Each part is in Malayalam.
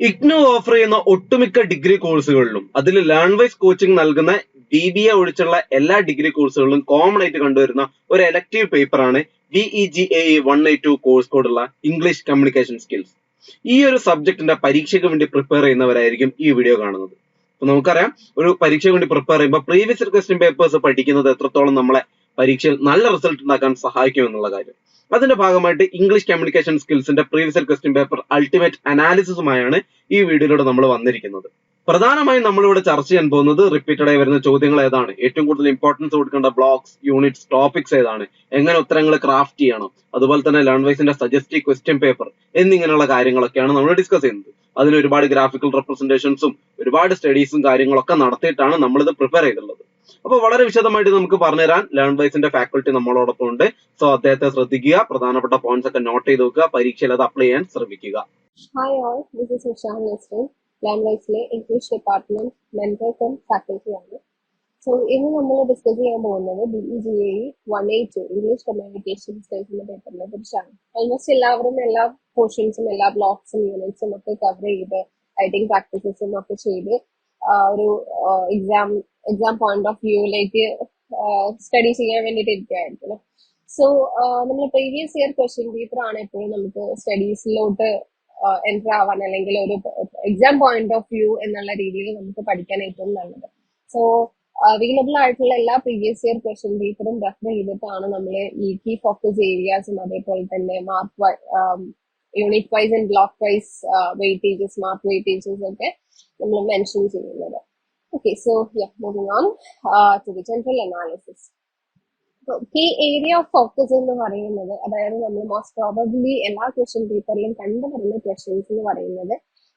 ഇഗ്നു ഓഫർ ചെയ്യുന്ന ഒട്ടുമിക്ക ഡിഗ്രി കോഴ്സുകളിലും അതിൽ ലേൺ വൈസ് കോച്ചിങ് നൽകുന്ന ബി ബി എ ഒഴിച്ചുള്ള എല്ലാ ഡിഗ്രി കോഴ്സുകളിലും കോമൺ ആയിട്ട് കണ്ടുവരുന്ന ഒരു എലക്ടീവ് പേപ്പർ ആണ് V E G A one eight two course കോഡുള്ള ഇംഗ്ലീഷ് കമ്മ്യൂണിക്കേഷൻ സ്കിൽസ് ഈ ഒരു സബ്ജക്റ്റിന്റെ പരീക്ഷയ്ക്ക് വേണ്ടി പ്രിപ്പയർ ചെയ്യുന്നവരായിരിക്കും ഈ വീഡിയോ കാണുന്നത്. നമുക്കറിയാം ഒരു പരീക്ഷയ്ക്ക് വേണ്ടി പ്രിപ്പയർ ചെയ്യുമ്പോൾ പ്രീവിയസ് ക്വസ്റ്റ്യൻ പേപ്പേഴ്സ് പഠിക്കുന്നത് എത്രത്തോളം നമ്മളെ പരീക്ഷയിൽ നല്ല റിസൾട്ട് ഉണ്ടാക്കാൻ സഹായിക്കും എന്നുള്ള കാര്യം. അതിന്റെ ഭാഗമായിട്ട് ഇംഗ്ലീഷ് കമ്മ്യൂണിക്കേഷൻ സ്കിൽസിന്റെ പ്രീവിയസ് ക്വസ്റ്റ്യൻ പേപ്പർ അൾട്ടിമേറ്റ് അനാലിസിസുമായാണ് ഈ വീഡിയോയിലൂടെ നമ്മൾ വന്നിരിക്കുന്നത്. പ്രധാനമായും നമ്മളിവിടെ ചർച്ച ചെയ്യാൻ പോകുന്നത് റിപ്പീറ്റഡ് ആയി വരുന്ന ചോദ്യങ്ങൾ ഏതാണ്? ഏറ്റവും കൂടുതൽ ഇമ്പോർട്ടൻസ് കൊടുക്കേണ്ട ബ്ലോക്സ് യൂണിറ്റ്സ് ടോപ്പിക്സ് ഏതാണ്? എങ്ങനെ ഉത്തരങ്ങൾ ക്രാഫ്റ്റ് ചെയ്യണം? അതുപോലെ തന്നെ ലേൺ വൈസിന്റെ സജസ്റ്റീവ് ക്വസ്റ്റ്യൻ പേപ്പർ എന്നിങ്ങനെയുള്ള കാര്യങ്ങളൊക്കെയാണ് നമ്മൾ ഡിസ്കസ് ചെയ്യുന്നത്. അതിന് ഒരുപാട് ഗ്രാഫിക്കൽ റെപ്രസെന്റേഷൻസും ഒരുപാട് സ്റ്റഡീസും കാര്യങ്ങളൊക്കെ നടത്തിയിട്ടാണ് നമ്മളിത് പ്രിപ്പയർ ചെയ്തിട്ടുള്ളത്. അപ്പൊ വളരെ വിശദമായിട്ട് നമുക്ക് പറഞ്ഞുതരാൻ ലേൺ വൈസിന്റെ ഫാക്കൽറ്റി നമ്മളോടൊപ്പം ഉണ്ട്. സോ അദ്ദേഹത്തെ ശ്രദ്ധിക്കുക പ്രധാനപ്പെട്ട പോയിന്റ്സ് ഒക്കെ നോട്ട് ചെയ്ത് വെക്കുക പരീക്ഷയിൽ അത് അപ്ലൈ ചെയ്യാൻ ശ്രമിക്കുക. Hi all, this is Nishan learn ലാംഗ്വേജിലെ English department mentor faculty ആണ്. സോ ഇന്ന് നമ്മൾ ഡിസ്കസ് ചെയ്യാൻ പോകുന്നത് B E G A one eight two English communication സ്കിൽസിന്റെ പേപ്പറിനെ കുറിച്ചാണ്. ഓൾമോസ്റ്റ് എല്ലാവരും എല്ലാ പോർഷൻസും എല്ലാ ബ്ലോക്സും യൂണിറ്റ്സും ഒക്കെ കവർ ചെയ്ത് റൈറ്റിംഗ് പ്രാക്ടീസസും ഒക്കെ ചെയ്ത് ഒരു എക്സാം എക്സാം പോയിന്റ് ഓഫ് വ്യൂയിലേക്ക് സ്റ്റഡി ചെയ്യാൻ വേണ്ടിയിട്ട് ഇരിക്കുകയായിരിക്കും സോ നമ്മൾ പ്രീവിയസ് ഇയർ ക്വസ്റ്റ്യൻ പേപ്പർ ആണ് എപ്പോഴും നമുക്ക് സ്റ്റഡീസിലോട്ട് എന്റർ ആവാൻ അല്ലെങ്കിൽ ഒരു എക്സാം പോയിന്റ് ഓഫ് വ്യൂ എന്നുള്ള രീതിയിൽ നമുക്ക് പഠിക്കാൻ ഏറ്റവും നല്ലത്. സോ അവൈലബിൾ ആയിട്ടുള്ള എല്ലാ പ്രീവിയസ് ഇയർ ക്വസ്റ്റ്യൻ പേപ്പറും റെഫർ ചെയ്തിട്ടാണ് നമ്മൾ ഈ കീ ഫോക്കസ് ഏരിയാസും അതേപോലെ തന്നെ mark unit wise and block wise weightages mark weightages ഒക്കെ നമ്മൾ മെൻഷൻ ചെയ്യുന്നത്. Okay so moving on to the general analysis key area of focus എന്ന് പറയുന്നത് അതായത് നമ്മൾ മോസ്റ്റ് പ്രോബബ്ലി എല്ലാ ക്വസ്റ്റ്യൻ പേപ്പറിലും കണ്ടുവരുന്ന ക്വസ്റ്റ്യൻസ് എന്ന് പറയുന്നത്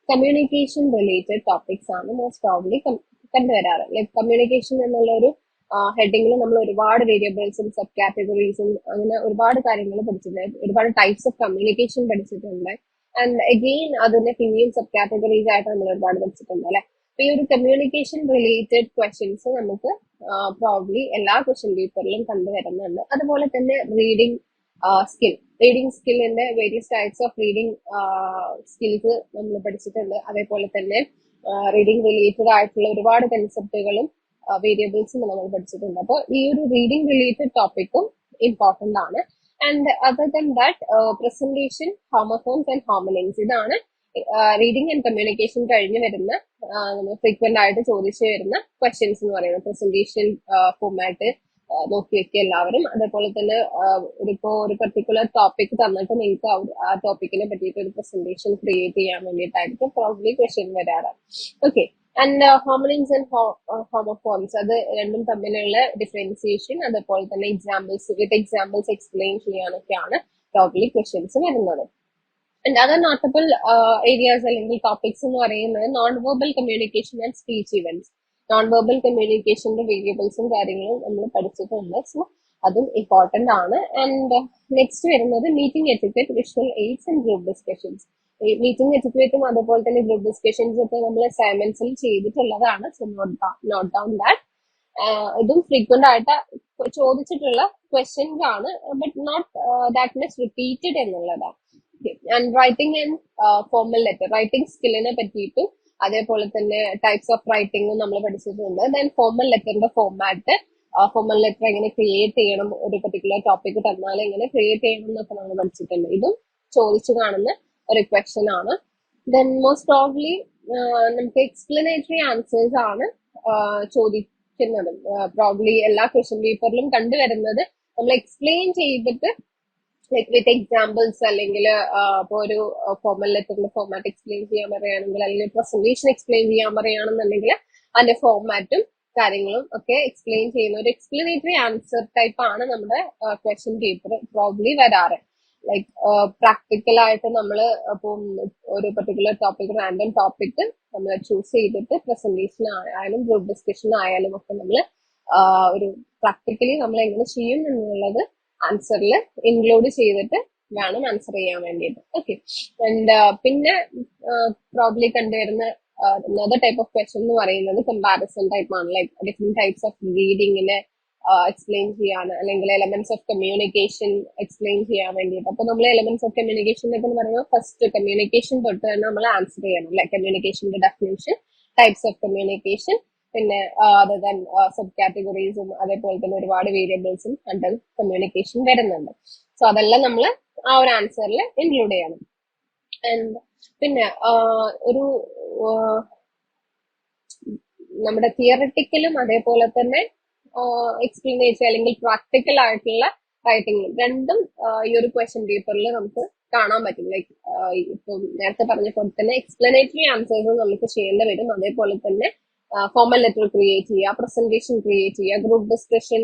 കമ്മ്യൂണിക്കേഷൻ റിലേറ്റഡ് ടോപ്പിക്സ് ആണ് മോസ്റ്റ് പ്രോബ്ലി കണ്ടുവരാറ്. ലൈക് കമ്മ്യൂണിക്കേഷൻ എന്നുള്ള ഒരു ഹെഡിങ്ങിൽ നമ്മൾ ഒരുപാട് വേരിയബിൾസും സബ് കാറ്റഗറീസും അങ്ങനെ ഒരുപാട് കാര്യങ്ങൾ പഠിച്ചിട്ടുണ്ട്. ഒരുപാട് ടൈപ്സ് ഓഫ് കമ്മ്യൂണിക്കേഷൻ പഠിച്ചിട്ടുണ്ട്. ആൻഡ് അഗെയിൻ അതിന്റെ പിന്നെയും സബ് കാറ്റഗറീസ് ആയിട്ട് നമ്മൾ ഒരുപാട് പഠിച്ചിട്ടുണ്ട് അല്ലെ? അപ്പൊ ഈ ഒരു കമ്മ്യൂണിക്കേഷൻ റിലേറ്റഡ് ക്വസ്റ്റ്യൻസ് നമുക്ക് പ്രോബ്ലി എല്ലാ ക്വസ്റ്റ്യൻ പേപ്പറിലും കണ്ടുവരുന്നുണ്ട് അതുപോലെ തന്നെ reading skill reading സ്കില്ലിന്റെ various types of reading skills നമ്മൾ പഠിച്ചിട്ടുണ്ട്. അതേപോലെ തന്നെ റീഡിംഗ് റിലേറ്റഡ് ആയിട്ടുള്ള ഒരുപാട് കൺസെപ്റ്റുകളും വേരിയബിൾസും നമ്മൾ പഠിച്ചിട്ടുണ്ട്. അപ്പോൾ ഈ ഒരു റീഡിംഗ് റിലേറ്റഡ് ടോപ്പിക്കും ഇമ്പോർട്ടന്റ് ആണ്. And other than that presentation homophones and homonyms ഇതാണ് റീഡിംഗ് ആൻഡ് കമ്മ്യൂണിക്കേഷൻ കഴിഞ്ഞ് വരുന്ന ഫ്രീക്വന്റ് ആയിട്ട് ചോദിച്ചു വരുന്ന ക്വസ്റ്റ്യൻസ് എന്ന് പറയുന്നത്. പ്രസന്റേഷൻ ഫോമാറ്റ് നോക്കി വെക്കുക എല്ലാവരും. അതേപോലെ തന്നെ ഇപ്പോ ഒരു പെർട്ടിക്കുലർ ടോപ്പിക് തന്നിട്ട് നിങ്ങൾക്ക് ആ ടോപ്പിക്കിനെ പറ്റിയിട്ട് ഒരു പ്രസന്റേഷൻ ക്രിയേറ്റ് ചെയ്യാൻ വേണ്ടിയിട്ടായിരിക്കും. പ്രോബ്ലി ക്വസ്റ്റ്യൻ വരാറ് okay and homonyms and homophones അത് രണ്ടും തമ്മിലുള്ള ഡിഫറൻസിയേഷൻ അതേപോലെ തന്നെ എക്സാമ്പിൾസ് വിത്ത് എക്സാമ്പിൾസ് എക്സ്പ്ലെയിൻ ചെയ്യാനൊക്കെയാണ് ടോട്ടലി ക്വസ്റ്റ്യൻസ് വരുന്നത്. ആൻഡ് അതർ നോട്ടബിൾ ഏരിയാസ് അല്ലെങ്കിൽ ടോപ്പിക്സ് എന്ന് പറയുന്നത് non verbal communication and speech events non verbal കമ്മ്യൂണിക്കേഷന്റെ വേരിയബിൾസും കാര്യങ്ങളും നമ്മൾ പഠിച്ചിട്ടുണ്ട്. സോ അതും ഇമ്പോർട്ടന്റ് ആണ്. ആൻഡ് നെക്സ്റ്റ് വരുന്നത് meeting etiquette visual aids and group discussions meeting എറ്റിക്വറ്റും അതുപോലെ തന്നെ ഗ്രൂപ്പ് ഡിസ്കഷൻസ് ഒക്കെ നമ്മൾ അസൈൻമെന്റ്സിൽ ചെയ്തിട്ടുള്ളതാണ്. സോ നോട്ട് ഡൗൺ ദാറ്റ് ഇതും ഫ്രീക്വന്റ് ആയിട്ട് ചോദിച്ചിട്ടുള്ള ക്വസ്റ്റ്യൻസ് ആണ്. But not that much repeated എന്നുള്ളതാണ്. And writing and formal letter writing സ്കില്ലിനെ പറ്റിയിട്ടും അതേപോലെ തന്നെ ടൈപ്സ് ഓഫ് റൈറ്റിംഗും നമ്മൾ പഠിച്ചിട്ടുണ്ട്. ദെൻ ഫോർമൽ ലെറ്ററിന്റെ ഫോമാറ്റ് ഫോർമൽ ലെറ്റർ എങ്ങനെ ക്രിയേറ്റ് ചെയ്യണം? ഒരു പെർട്ടിക്കുലർ ടോപ്പിക് തന്നാൽ എങ്ങനെ ക്രിയേറ്റ് ചെയ്യണം എന്നൊക്കെ നമ്മൾ പഠിച്ചിട്ടുണ്ട്. ഇതും ചോദിച്ചു കാണുന്ന ഒരു ക്വസ്റ്റ്യൻ ആണ് ദെൻ മോസ്റ്റ് പ്രോബ്ലി നമുക്ക് എക്സ്പ്ലനേറ്ററി ആൻസേഴ്സ് ആണ് ചോദിക്കുന്നത്. പ്രോബ്ലി എല്ലാ ക്വസ്റ്റ്യൻ പേപ്പറിലും കണ്ടുവരുന്നത് നമ്മൾ എക്സ്പ്ലെയിൻ ചെയ്തിട്ട് ലൈക്ക് വിത്ത് എക്സാമ്പിൾസ് അല്ലെങ്കിൽ ഇപ്പോൾ ഒരു ഫോർമൽ ലെറ്ററിന്റെ ഫോമാറ്റ് എക്സ്പ്ലെയിൻ ചെയ്യാൻ പറയുകയാണെങ്കിൽ അല്ലെങ്കിൽ പ്രസന്റേഷൻ എക്സ്പ്ലെയിൻ ചെയ്യാൻ പറയുകയാണെന്നുണ്ടെങ്കിൽ അതിന്റെ ഫോമാറ്റും കാര്യങ്ങളും ഒക്കെ എക്സ്പ്ലെയിൻ ചെയ്യുന്ന ഒരു എക്സ്പ്ലനേറ്ററി ആൻസർ ടൈപ്പ് ആണ് നമ്മുടെ ക്വസ്റ്റ്യൻ പേപ്പർ പ്രോബ്ലി വരാറ്. ലൈക്ക് പ്രാക്ടിക്കൽ ആയിട്ട് നമ്മൾ ഇപ്പം ഒരു പെർട്ടിക്കുലർ ടോപ്പിക് റാൻഡം ടോപ്പിക് നമ്മൾ ചൂസ് ചെയ്തിട്ട് പ്രസന്റേഷൻ ആയാലും ഗ്രൂപ്പ് ഡിസ്കഷൻ ആയാലും ഒക്കെ നമ്മൾ ഒരു പ്രാക്ടിക്കലി നമ്മൾ എങ്ങനെ ചെയ്യും എന്നുള്ളത് ആൻസറിൽ ഇൻക്ലൂഡ് ചെയ്തിട്ട് വേണം ആൻസർ ചെയ്യാൻ വേണ്ടിയിട്ട്. ഓക്കെ ആൻഡ് പിന്നെ പ്രോബ്ലി കണ്ടുവരുന്ന അനദർ ടൈപ്പ് ഓഫ് ക്വസ്റ്റൻ എന്ന് പറയുന്നത് കമ്പാരിസൺ ടൈപ്പ് ആണ്. ലൈക് ഡിഫറെന്റ് ടൈപ്സ് ഓഫ് റീഡിങ്ങിനെ എക്സ്പ്ലെയിൻ ചെയ്യാണ്. അല്ലെങ്കിൽ എലമെന്റ്സ് ഓഫ് കമ്മ്യൂണിക്കേഷൻ എക്സ്പ്ലെയിൻ ചെയ്യാൻ വേണ്ടിയിട്ട്. അപ്പൊ നമ്മൾ എലമെന്റ്സ് ഓഫ് കമ്മ്യൂണിക്കേഷൻ എന്നൊക്കെ പറയുമ്പോൾ ഫസ്റ്റ് കമ്മ്യൂണിക്കേഷൻ തൊട്ട് തന്നെ നമ്മൾ ആൻസർ ചെയ്യണം അല്ലെ? കമ്മ്യൂണിക്കേഷന്റെ ഡെഫിനേഷൻ ടൈപ്സ് ഓഫ് കമ്മ്യൂണിക്കേഷൻ പിന്നെ അതർ ദാൻ സബ് കാറ്റഗറീസും അതേപോലെ തന്നെ ഒരുപാട് വേരിയബിൾസും അണ്ടർ കമ്മ്യൂണിക്കേഷൻ വരുന്നുണ്ട്. സോ അതെല്ലാം നമ്മൾ ആ ഒരു ആൻസറിൽ ഇൻക്ലൂഡ് ചെയ്യണം. ആൻഡ് പിന്നെ ഒരു നമ്മുടെ തിയറട്ടിക്കലും അതേപോലെ തന്നെ എക്സ്പ്ലനേഷൻ അല്ലെങ്കിൽ പ്രാക്ടിക്കൽ ആയിട്ടുള്ള റൈറ്റിംഗ് രണ്ടും ഈ ഒരു ക്വസ്റ്റ്യൻ പേപ്പറിൽ നമുക്ക് കാണാൻ പറ്റും. ലൈക്ക് ഇപ്പം നേരത്തെ പറഞ്ഞ പോലെ തന്നെ എക്സ്പ്ലനേറ്ററി ആൻസേഴ്സ് നമുക്ക് ചെയ്യേണ്ടി വരും. അതേപോലെ തന്നെ ഫോമൽ ലെറ്റർ ക്രിയേറ്റ് ചെയ്യുക പ്രസന്റേഷൻ ക്രിയേറ്റ് ചെയ്യുക ഗ്രൂപ്പ് ഡിസ്കഷൻ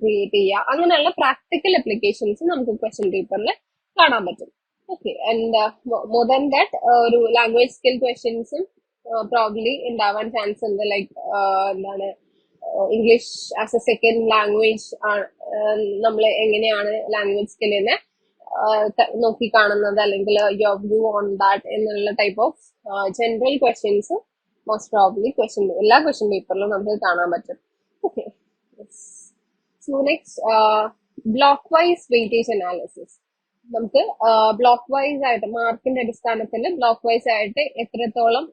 ക്രിയേറ്റ് ചെയ്യുക അങ്ങനെയുള്ള പ്രാക്ടിക്കൽ അപ്ലിക്കേഷൻസ് നമുക്ക് ക്വസ്റ്റ്യൻ പേപ്പറിൽ കാണാൻ പറ്റും. Okay and more than that ഒരു ലാംഗ്വേജ് സ്കിൽ ക്വസ്റ്റ്യൻസും പ്രോബ്ലി ഉണ്ടാവാൻ ചാൻസ് ഉണ്ട്. ലൈക്ക് എന്താണ് English as a second language നമ്മൾ എങ്ങനെയാണ് ലാംഗ്വേജ് സ്കില്ലിനെ നോക്കി കാണുന്നത് അല്ലെങ്കിൽ യുവർ വ്യൂ ഓൺ ദാറ്റ് എന്നുള്ള type of general questions most probably question എല്ലാ ക്വസ്റ്റ്യൻ പേപ്പറിലും നമുക്ക് കാണാൻ പറ്റും. So next block wise weightage analysis നമുക്ക് ബ്ലോക്ക് വൈസ് ആയിട്ട് മാർക്കിന്റെ അടിസ്ഥാനത്തിൽ ബ്ലോക്ക് വൈസ് ആയിട്ട് എത്രത്തോളം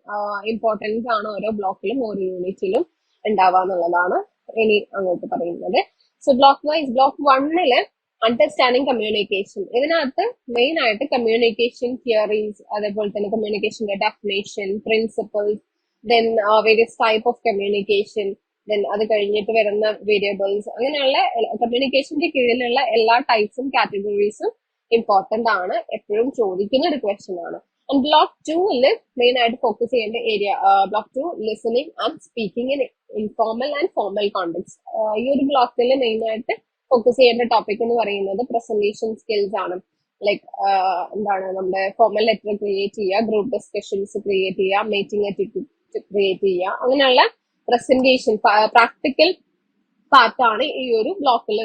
ഇമ്പോർട്ടൻസ് ആണ് ഓരോ ബ്ലോക്കിലും ഓരോ യൂണിറ്റിലും ഉണ്ടാവാന്നുള്ളതാണ് ഇനി അങ്ങോട്ട് പറയുന്നത്. സോ ബ്ലോക്ക് വൈസ് ബ്ലോക്ക് വണ്ണിൽ അണ്ടർസ്റ്റാൻഡിങ് കമ്മ്യൂണിക്കേഷൻ ഇതിനകത്ത് മെയിൻ ആയിട്ട് കമ്മ്യൂണിക്കേഷൻ തിയറീസ് അതേപോലെ തന്നെ കമ്മ്യൂണിക്കേഷന്റെ definition principles then various type of communication then അത് കഴിഞ്ഞിട്ട് വരുന്ന വേരിയബിൾസ് അങ്ങനെയുള്ള കമ്മ്യൂണിക്കേഷന്റെ കീഴിലുള്ള എല്ലാ ടൈപ്സും കാറ്റഗറീസും ഇമ്പോർട്ടന്റ് ആണ്. എപ്പോഴും ചോദിക്കുന്ന ഒരു ക്വസ്റ്റ്യൻ ആണ്. ആൻഡ് ബ്ലോക്ക് ടൂവിൽ മെയിൻ ആയിട്ട് ഫോക്കസ് ചെയ്യേണ്ട area block two listening and speaking in informal and formal contexts ഈ ഒരു ബ്ലോക്കിൽ മെയിൻ ആയിട്ട് ഫോക്കസ് ചെയ്യേണ്ട ടോപ്പിക് എന്ന് പറയുന്നത് പ്രസന്റേഷൻ സ്കിൽസ് ആണ്. ലൈക്ക് എന്താണ് നമ്മുടെ ഫോർമൽ ലെറ്റർ ക്രിയേറ്റ് ചെയ്യുക ഗ്രൂപ്പ് ഡിസ്കഷൻസ് ക്രിയേറ്റ് ചെയ്യുക മീറ്റിംഗ് എറ്റിക്യൂട്ട് ക്രിയേറ്റ് ചെയ്യുക. അങ്ങനെയുള്ള പ്രസന്റേഷൻ പ്രാക്ടിക്കൽ പാർട്ടാണ് ഈ ഒരു ബ്ലോക്കിൽ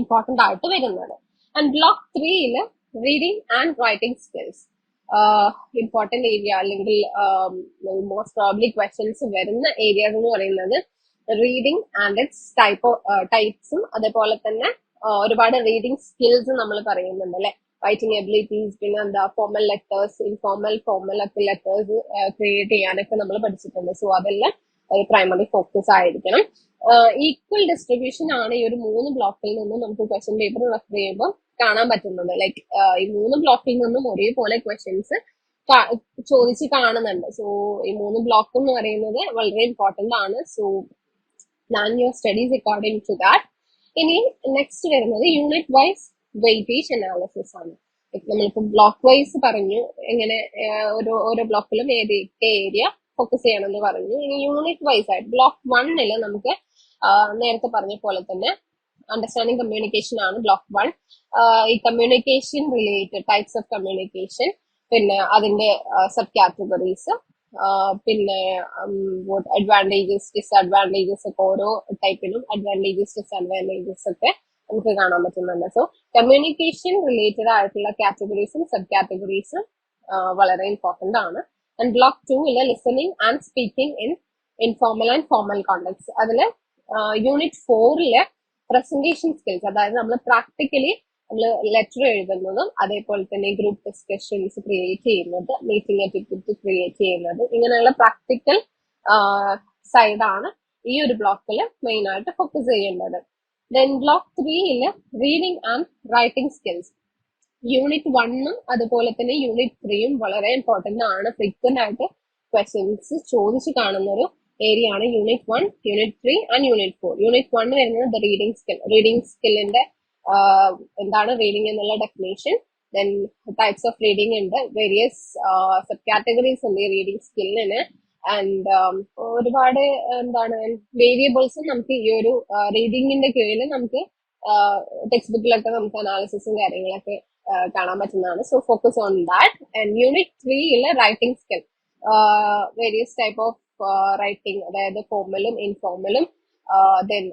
ഇമ്പോർട്ടന്റ് ആയിട്ട് വരുന്നത്. ആൻഡ് ബ്ലോക്ക് ത്രീയിൽ reading and writing skills important area അല്ലെങ്കിൽ മോസ്റ്റ് പ്രോബ്ലി ക്വസ്റ്റ്യൻസ് വരുന്ന ഏരിയാസ് എന്ന് പറയുന്നത് റീഡിംഗ് ആൻഡ് ഇറ്റ്സ് ടൈപ്പ് ടൈപ്സും അതേപോലെ തന്നെ ഒരുപാട് റീഡിംഗ് സ്കിൽസ് നമ്മൾ പറയുന്നുണ്ട് അല്ലെ? റൈറ്റിംഗ് എബിലിറ്റീസ് പിന്നെ എന്താ ഫോമൽ ലെറ്റേഴ്സ് ഇൻഫോർമൽ ഫോമൽ ഒക്കെ ലെറ്റേഴ്സ് ക്രിയേറ്റ് ചെയ്യാനൊക്കെ നമ്മൾ പഠിച്ചിട്ടുണ്ട്. സോ അതെല്ലാം ഒരു പ്രൈമറി ഫോക്കസ് ആയിരിക്കണം. ഈക്വൽ ഡിസ്ട്രിബ്യൂഷൻ ആണ് ഈ ഒരു മൂന്ന് ബ്ലോക്കിൽ നിന്നും നമുക്ക് ക്വസ്റ്റ്യൻ പേപ്പർ റെഫർ ചെയ്യുമ്പോൾ കാണാൻ പറ്റുന്നുണ്ട് ലൈക്ക് ഈ മൂന്ന് ബ്ലോക്കിൽ നിന്നും ഒരേപോലെ ക്വസ്റ്റ്യൻസ് ചോദിച്ച് കാണുന്നുണ്ട്. സോ ഈ മൂന്ന് ബ്ലോക്ക് എന്ന് പറയുന്നത് വളരെ ഇമ്പോർട്ടന്റ് ആണ്. So plan your studies according to that ഇനി നെക്സ്റ്റ് വരുന്നത് യൂണിറ്റ് വൈസ് വെയിറ്റേജ് അനാലിസിസ് ആണ് നമ്മളിപ്പോ ബ്ലോക്ക് വൈസ് പറഞ്ഞു എങ്ങനെ ഓരോ ഓരോ ബ്ലോക്കിലും ഏതൊക്കെ ഏരിയ ഫോക്കസ് ചെയ്യണമെന്ന് പറഞ്ഞു. ഇനി യൂണിറ്റ് വൈസ് ആയിട്ട് ബ്ലോക്ക് വണ്ണിൽ നമുക്ക് നേരത്തെ പറഞ്ഞ പോലെ തന്നെ അണ്ടർസ്റ്റാൻഡിങ് കമ്മ്യൂണിക്കേഷൻ ആണ് ബ്ലോക്ക് വൺ ഈ communication related types of communication പിന്നെ അതിന്റെ സബ് കാറ്റഗറീസ് പിന്നെ അഡ്വാന്റേജസ് ഡിസ്അഡ്വാന്റേജസ് ഒക്കെ ഓരോ ടൈപ്പിനും അഡ്വാന്റേജസ് ഡിസ്അഡ്വാന്റേജസ് ഒക്കെ നമുക്ക് കാണാൻ പറ്റുന്നുണ്ട്. സോ കമ്മ്യൂണിക്കേഷൻ റിലേറ്റഡ് ആയിട്ടുള്ള കാറ്റഗറീസും സബ് കാറ്റഗറീസും വളരെ ഇമ്പോർട്ടന്റ് ആണ്. ആൻഡ് ബ്ലോക്ക് ടൂവിൽ listening and speaking in informal and formal contacts അതിൽ യൂണിറ്റ് ഫോറിൽ പ്രസന്റേഷൻ സ്കിൽസ് അതായത് നമ്മൾ പ്രാക്ടിക്കലി നമ്മൾ ലെറ്റർ എഴുതുന്നതും അതേപോലെ തന്നെ ഗ്രൂപ്പ് ഡിസ്കഷൻസ് ക്രിയേറ്റ് ചെയ്യുന്നത് മീറ്റിംഗ് എറ്റിക്യൂട്ട് ക്രിയേറ്റ് ചെയ്യുന്നത് ഇങ്ങനെയുള്ള പ്രാക്ടിക്കൽ സൈഡാണ് ഈ ഒരു ബ്ലോക്കിൽ മെയിൻ ആയിട്ട് ഫോക്കസ് ചെയ്യേണ്ടത്. ദെൻ ബ്ലോക്ക് ത്രീയിൽ reading and writing skills unit വണ്ണും അതുപോലെ തന്നെ യൂണിറ്റ് ത്രീയും വളരെ ഇമ്പോർട്ടന്റ് ആണ്. ഫ്രീക്വന്റ് ആയിട്ട് ക്വസ്റ്റ്യൻസ് ചോദിച്ചു കാണുന്ന ഒരു ഏരിയ ആണ് unit one unit three and unit four unit one വരുന്നത് ദ റീഡിംഗ് സ്കിൽ റീഡിംഗ് സ്കില്ലിന്റെ എന്താണ് റീഡിംഗ് എന്നുള്ള definition then types of reading ഉണ്ട്. വേരിയസ് സബ് കാറ്റഗറീസ് ഉണ്ട് ഈ റീഡിംഗ് സ്കില്ലിന് ആൻഡ് ഒരുപാട് എന്താണ് വേരിയബിൾസും നമുക്ക് ഈ ഒരു റീഡിങ്ങിന്റെ കീഴിൽ നമുക്ക് ടെക്സ്റ്റ് ബുക്കിലൊക്കെ നമുക്ക് അനാലിസിസും കാര്യങ്ങളൊക്കെ കാണാൻ പറ്റുന്നതാണ്. So focus on that and unit ത്രീയിലെ writing skill various type of writing അതായത് ഫോർമലും ഇൻഫോർമലും ദെൻ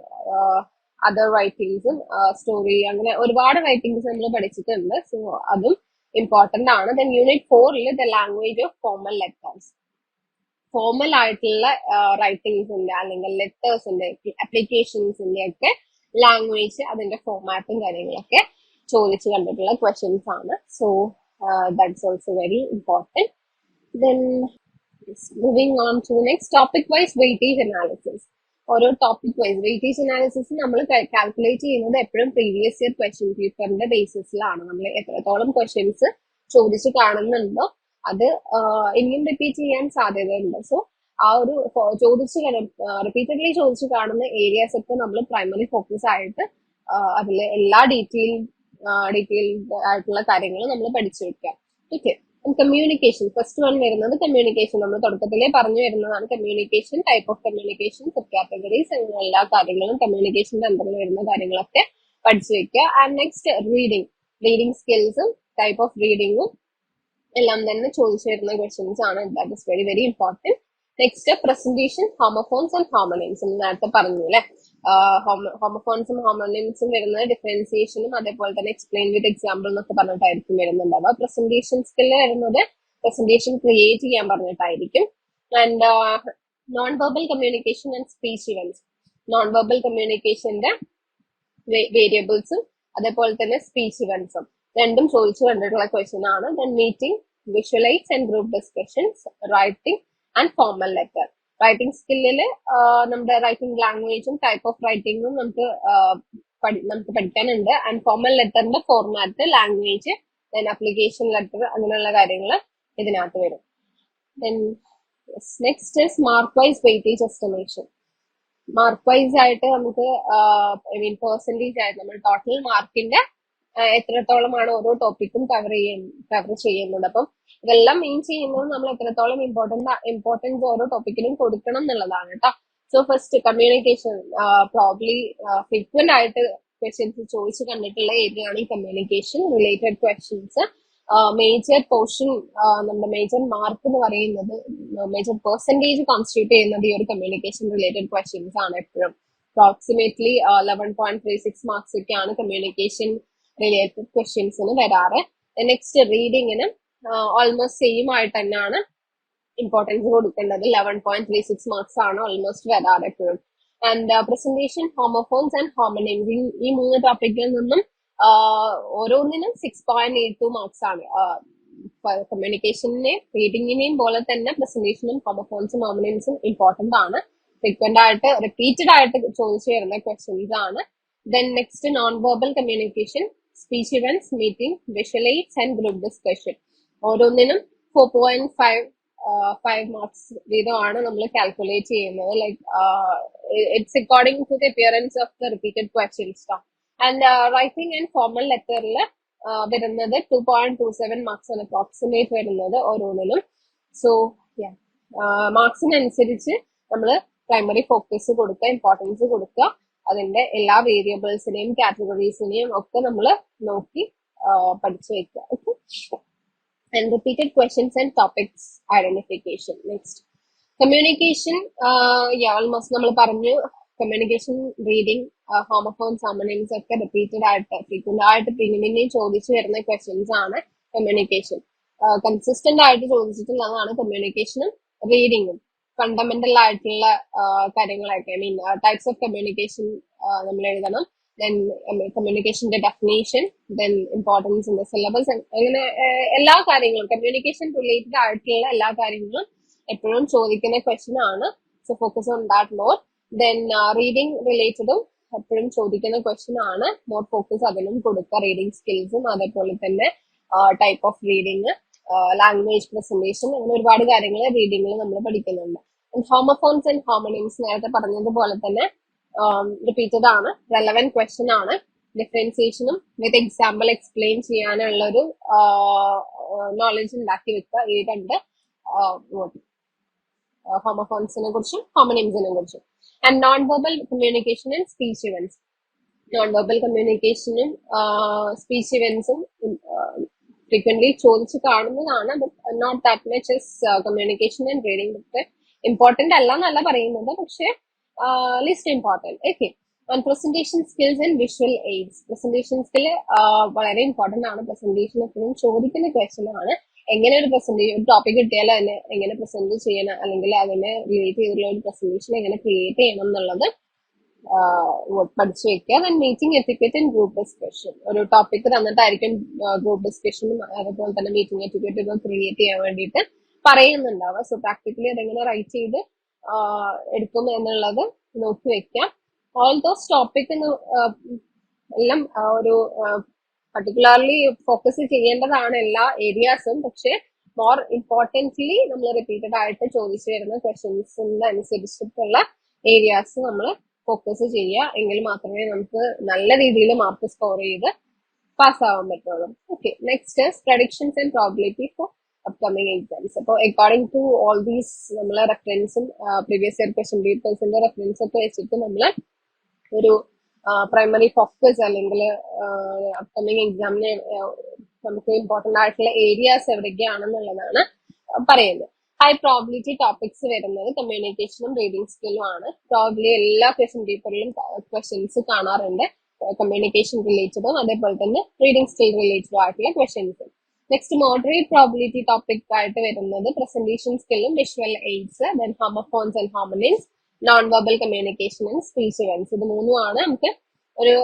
അതർ റൈറ്റിംഗ്സും സ്റ്റോറി അങ്ങനെ ഒരുപാട് റൈറ്റിംഗ്സ് നമ്മൾ പഠിച്ചിട്ടുണ്ട്. സോ അതും ഇമ്പോർട്ടന്റ് ആണ്. ദെൻ യൂണിറ്റ് ഫോറിൽ the language of formal letters formal ആയിട്ടുള്ള റൈറ്റിംഗ്സിന്റെ അല്ലെങ്കിൽ ലെറ്റേഴ്സിന്റെ അപ്ലിക്കേഷൻസിന്റെ ഒക്കെ ലാംഗ്വേജ് അതിന്റെ ഫോമാറ്റും കാര്യങ്ങളൊക്കെ ചോദിച്ചു കണ്ടിട്ടുള്ള ക്വസ്റ്റ്യൻസ് ആണ്. So that's also very important then moving on to next topic wise weightage analysis ഓരോ ടോപ്പിക് വൈസ് വെയിറ്റേജ് അനാലിസിസ് നമ്മൾ കാൽക്കുലേറ്റ് ചെയ്യുന്നത് എപ്പോഴും പ്രീവിയസ് ഇയർ ക്വസ്റ്റ്യൻ പേപ്പറിന്റെ ബേസിസിലാണ് നമ്മൾ എത്രത്തോളം ക്വസ്റ്റ്യൻസ് ചോദിച്ച് കാണുന്നുണ്ടോ അത് ഇനിയും റിപ്പീറ്റ് ചെയ്യാൻ സാധ്യതയുണ്ട്. സോ ആ ഒരു ചോദിച്ച് റിപ്പീറ്റഡ്ലി ചോദിച്ച് കാണുന്ന ഏരിയാസ് ഒക്കെ നമ്മൾ പ്രൈമറി ഫോക്കസ് ആയിട്ട് അതിലെ എല്ലാ ഡീറ്റെയിൽ ഡീറ്റെയിൽഡ് ആയിട്ടുള്ള കാര്യങ്ങളും നമ്മൾ പഠിച്ചു വെക്കാം. ഓക്കെ കമ്മ്യൂണിക്കേഷൻ ഫസ്റ്റ് വൺ വരുന്നത് കമ്മ്യൂണിക്കേഷൻ നമ്മൾ തുടക്കത്തിലേ പറഞ്ഞു വരുന്നതാണ് communication type of communication sub categories അങ്ങനെ എല്ലാ കാര്യങ്ങളും കമ്മ്യൂണിക്കേഷന്റെ അന്തറിൽ വരുന്ന കാര്യങ്ങളൊക്കെ പഠിച്ചു വെക്കുക. ആൻഡ് നെക്സ്റ്റ് റീഡിങ് റീഡിങ് സ്കിൽസും ടൈപ്പ് ഓഫ് റീഡിങ്ങും എല്ലാം തന്നെ ചോദിച്ചു വരുന്ന ക്വസ്റ്റ്യൻസ് ആണ്. That is very very important next presentation homophones and homonyms നേരത്തെ പറഞ്ഞു അല്ലെ? ഹോമോഫോൺസും ഹോമോണിംസും വരുന്നത് ഡിഫറൻസിയേഷനും അതേപോലെ തന്നെ എക്സ്പ്ലെയിൻ വിത്ത് എക്സാമ്പിൾ എന്നൊക്കെ പറഞ്ഞിട്ടായിരിക്കും വരുന്നുണ്ടാവുക. പ്രസന്റേഷൻ സ്കില്ല് വരുന്നത് പ്രസന്റേഷൻ ക്രിയേറ്റ് ചെയ്യാൻ പറഞ്ഞിട്ടായിരിക്കും. And non verbal communication and speech events non verbal കമ്മ്യൂണിക്കേഷന്റെ വേരിയബിൾസും അതേപോലെ തന്നെ സ്പീച്ച് ഇവൻസും രണ്ടും ചോദിച്ചു കണ്ടിട്ടുള്ള ക്വസ്റ്റ്യൻ ആണ്. Meeting visualise and group discussions writing and formal letter writing സ്കില്ലിൽ നമ്മുടെ റൈറ്റിംഗ് ലാംഗ്വേജും ടൈപ്പ് ഓഫ് റൈറ്റിംഗും നമുക്ക് നമുക്ക് പഠിക്കാനുണ്ട്. And formal ലെറ്ററിന്റെ format language then application letter അങ്ങനെയുള്ള കാര്യങ്ങൾ ഇതിനകത്ത് വരും. Then next is mark wise weightage estimation mark wise ആയിട്ട് നമുക്ക് ഐ മീൻ പെർസെന്റേജ് ആയിട്ട് നമ്മൾ ടോട്ടൽ മാർക്കിന്റെ എത്രത്തോളമാണ് ഓരോ ടോപ്പിക്കും കവർ ചെയ്യുന്നത് കവർ ചെയ്യുന്നത്. അപ്പം ഇതെല്ലാം മെയിൻ ചെയ്യുന്നത് നമ്മൾ എത്രത്തോളം ഇമ്പോർട്ടന്റ് ഇമ്പോർട്ടൻസ് ഓരോ ടോപ്പിക്കിനും കൊടുക്കണം എന്നുള്ളതാണ് കേട്ടോ so first communication probably frequent ആയിട്ട് ക്വസ്റ്റ്യൻസ് ചോദിച്ചു കണ്ടിട്ടുള്ള ഏരിയയാണ് ഈ communication related questions major portion നമ്മുടെ മേജർ മാർക്ക് എന്ന് പറയുന്നത് മേജർ പെർസെന്റേജ് കോൺസ്റ്റിറ്റ്യൂട്ട് ചെയ്യുന്നത് ഈ ഒരു കമ്മ്യൂണിക്കേഷൻ റിലേറ്റഡ് ക്വസ്റ്റ്യൻസ് ആണ് എപ്പോഴും. Approximately eleven point three six marks ഒക്കെയാണ് കമ്മ്യൂണിക്കേഷൻ റിലേറ്റഡ് ക്വസ്റ്റ്യൻസിന് വരാറ്. നെക്സ്റ്റ് റീഡിങ്ങിന് ഓൾമോസ്റ്റ് സെയിം ആയിട്ട് തന്നെയാണ് ഇമ്പോർട്ടൻസ് കൊടുക്കേണ്ടത്. Eleven point three six marks ആണ് ഓൾമോസ്റ്റ് വരാറ് എപ്പോഴും. And presentation homophones and homonyms ഈ മൂന്ന് ടോപ്പിക്കിൽ നിന്നും ഓരോന്നിനും six point eight two marks ആണ്. കമ്മ്യൂണിക്കേഷനെ റീഡിങ്ങിനെയും പോലെ തന്നെ പ്രസന്റേഷനും ഹോമോഫോൺസും ഹോമനിംസും ഇമ്പോർട്ടന്റ് ആണ്. ഫ്രീക്വന്റ് ആയിട്ട് റിപ്പീറ്റഡ് ആയിട്ട് ചോദിച്ചു വരുന്ന ക്വസ്റ്റ്യൻസ് ആണ് then next non verbal communication speech events meeting visualise and group discussion ഓരോന്നിനും four point five five marks വീതമാണ് നമ്മൾ കാൽക്കുലേറ്റ് ചെയ്യുന്നത്. Like it's according to the appearance of the repeated questions and writing and formal ലെറ്ററിൽ വരുന്നത് two point two seven marks ആണ് അപ്രോക്സിമേറ്റ് വരുന്നത് ഓരോന്നിനും. സോ മാർക്സിനനുസരിച്ച് നമ്മൾ പ്രൈമറി ഫോക്കസ് കൊടുക്കുക ഇമ്പോർട്ടൻസ് കൊടുക്കുക. അതിന്റെ എല്ലാ വേരിയബിൾസിനെയും കാറ്റഗറീസിനെയും ഒക്കെ നമ്മൾ നോക്കി പഠിച്ചു വെക്കുക. And repeated questions and topics identification next communication almost നമ്മൾ പറഞ്ഞു കമ്മ്യൂണിക്കേഷൻ റീഡിംഗ് ഹോമോഫോൺസ് സമനിങ്സ് ഒക്കെ റിപ്പീറ്റഡ് ആയിട്ട് ഫ്രീക്വന്റ് ആയിട്ട് പിന്നെ പിന്നെയും ചോദിച്ചു വരുന്ന ക്വസ്റ്റ്യൻസ് ആണ് കമ്മ്യൂണിക്കേഷൻ കൺസിസ്റ്റന്റ് ആയിട്ട് ചോദിച്ചിട്ടുള്ളതാണ് കമ്മ്യൂണിക്കേഷനും റീഡിങ്ങും ഫണ്ടമെന്റൽ ആയിട്ടുള്ള കാര്യങ്ങളൊക്കെ I mean types of communication നമ്മൾ എഴുതണം. Then കമ്മ്യൂണിക്കേഷന്റെ definition then importance in the syllabus അങ്ങനെ എല്ലാ കാര്യങ്ങളും കമ്മ്യൂണിക്കേഷൻ റിലേറ്റഡ് ആയിട്ടുള്ള എല്ലാ കാര്യങ്ങളും എപ്പോഴും ചോദിക്കുന്ന ക്വസ്റ്റ്യൻ ആണ്. So focus on that more then reading റിലേറ്റഡും എപ്പോഴും ചോദിക്കുന്ന ക്വസ്റ്റ്യൻ ആണ്. മോർ ഫോക്കസ് അതിലും കൊടുക്കുക. റീഡിംഗ് സ്കിൽസും അതേപോലെ തന്നെ type of reading language presentation അങ്ങനെ ഒരുപാട് കാര്യങ്ങൾ റീഡിങ്ങിൽ നമ്മൾ പഠിക്കുന്നുണ്ട്. ഹോമോഫോൺസ് ആൻഡ് ഹോമണിംസ് നേരത്തെ പറഞ്ഞതുപോലെ തന്നെ റിപ്പീറ്റഡ് ആണ് റെലവെന്റ് ക്വസ്റ്റ്യൻ ആണ്. ഡിഫറൻസിയേഷനും വിത്ത് എക്സാമ്പിൾ എക്സ്പ്ലെയിൻ ചെയ്യാനുള്ള ഒരു നോളജ് ഉണ്ടാക്കി വെക്കുക. ഈ രണ്ട് ഹോമോഫോൺസിനെ കുറിച്ചും ഹോമണിംസിനെ കുറിച്ചും. And non verbal communication and speech events non verbal കമ്മ്യൂണിക്കേഷനും speech ഇവന്റ്സും ഫ്രീക്വന്റ്ലി ചോദിച്ചു കാണുന്നതാണ്. But not that much communication and reading പക്ഷെ ഇമ്പോർട്ടന്റ് അല്ല എന്നല്ല പറയുന്നത്. പക്ഷെ least important okay and presentation skills and visual aids presentation skill വളരെ ഇമ്പോർട്ടന്റ് ആണ്. പ്രസന്റേഷൻ എപ്പോഴും ചോദിക്കുന്ന ക്വസ്റ്റൻ ആണ്. എങ്ങനെ ഒരു പ്രസന്റേഷൻ ഒരു ടോപ്പിക് കിട്ടിയാൽ അതിനെ എങ്ങനെ പ്രസന്റ് ചെയ്യണം? അല്ലെങ്കിൽ അതിനെ റിലേറ്റ് ചെയ്തിട്ടുള്ള ഒരു പ്രസന്റേഷൻ എങ്ങനെ ക്രിയേറ്റ് ചെയ്യണം എന്നുള്ളത് പഠിച്ചു വെക്കുക. Then meeting etiquette and group discussion ഒരു ടോപ്പിക് തന്നിട്ടായിരിക്കും ഗ്രൂപ്പ് ഡിസ്കഷനും അതുപോലെ തന്നെ മീറ്റിംഗ് എത്തിക്കറ്റ് ക്രിയേറ്റ് ചെയ്യാൻ വേണ്ടിയിട്ട് പറയുന്നുണ്ടാവുക. സോ പ്രാക്ടിക്കലി അതെങ്ങനെ റൈറ്റ് ചെയ്ത് എടുക്കുന്നു എടുക്കും എന്നുള്ളത് നോക്കി വെക്കാം. ഓൾ ദോസ് ടോപ്പിക് എല്ലാം ഒരു പർട്ടിക്കുലർലി ഫോക്കസ് ചെയ്യേണ്ടതാണ് എല്ലാ ഏരിയാസും പക്ഷെ മോർ ഇമ്പോർട്ടന്റ്ലി നമ്മൾ റിപ്പീറ്റഡ് ആയിട്ട് ചോദിച്ചു വരുന്ന ക്വസ്റ്റ്യൻസിന്റെ അനുസരിച്ചിട്ടുള്ള ഏരിയാസ് നമ്മൾ ഫോക്കസ് ചെയ്യുക. എങ്കിൽ മാത്രമേ നമുക്ക് നല്ല രീതിയിൽ മാർക്ക് സ്കോർ ചെയ്ത് പാസ് ആവാൻ പറ്റുള്ളൂ. Okay next predictions and probability for upcoming exams അപ്പോൾ അക്കോർഡിംഗ് ടു ഓൾ ദീസ് നമ്മളെ റെഫറൻസും പ്രീവിയസ് ഇയർ ക്വസ്റ്റൻ പേപ്പേഴ്സിന്റെ റെഫറൻസ് ഒക്കെ വെച്ചിട്ട് നമ്മൾ ഒരു പ്രൈമറി ഫോക്കസ് അല്ലെങ്കിൽ അപ്കമിങ് എക്സാമിന് നമുക്ക് ഇമ്പോർട്ടന്റ് ആയിട്ടുള്ള ഏരിയാസ് എവിടെയൊക്കെയാണെന്നുള്ളതാണ് പറയുന്നത്. ഹൈ പ്രോബിലിറ്റി ടോപ്പിക്സ് വരുന്നത് കമ്മ്യൂണിക്കേഷനും റീഡിംഗ് സ്കില്ലും ആണ്. പ്രോബ്ലി എല്ലാ ക്വസ്റ്റൻ പേപ്പറിലും ക്വസ്റ്റ്യൻസ് കാണാറുണ്ട്. കമ്മ്യൂണിക്കേഷൻ റിലേറ്റഡും അതേപോലെ തന്നെ റീഡിംഗ് സ്കിൽ റിലേറ്റഡും ആയിട്ടുള്ള questions next moderate probability topic ആയിട്ട് വരുന്നത് presentation സ്കില്ലും visual aids then homophones and homonyms non verbal communication and speech events ഇത് മൂന്നുമാണ് നമുക്ക് ഒരു